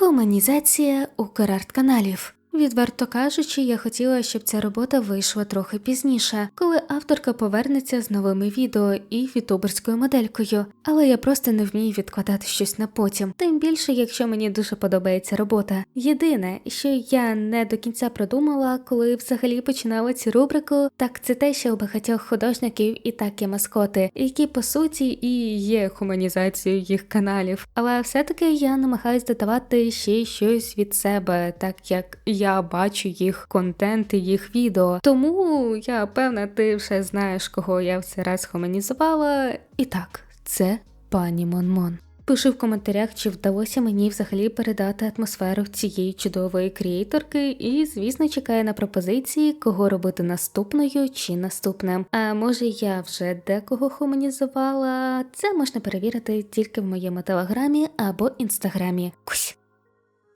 Гуманізація Украрт-каналів. Відверто кажучи, я хотіла, щоб ця робота вийшла трохи пізніше, коли авторка повернеться з новими відео і ютуберською моделькою, але я просто не вмію відкладати щось на потім, тим більше, якщо мені дуже подобається робота. Єдине, що я не до кінця продумала, коли взагалі починала цю рубрику, так це те, що у багатьох художників і так є маскоти, які по суті і є гуманізацією їх каналів. Але все-таки я намагаюсь додавати ще щось від себе, так як я бачу їх контент і їх відео. Тому я певна, ти вже знаєш, кого я в цей раз гуманізувала. І так, це пані Монмон. Пиши в коментарях, чи вдалося мені взагалі передати атмосферу цієї чудової крієйторки, і, звісно, чекаю на пропозиції, кого робити наступною чи наступним. А може я вже декого гуманізувала? Це можна перевірити тільки в моєму телеграмі або інстаграмі. Кусь!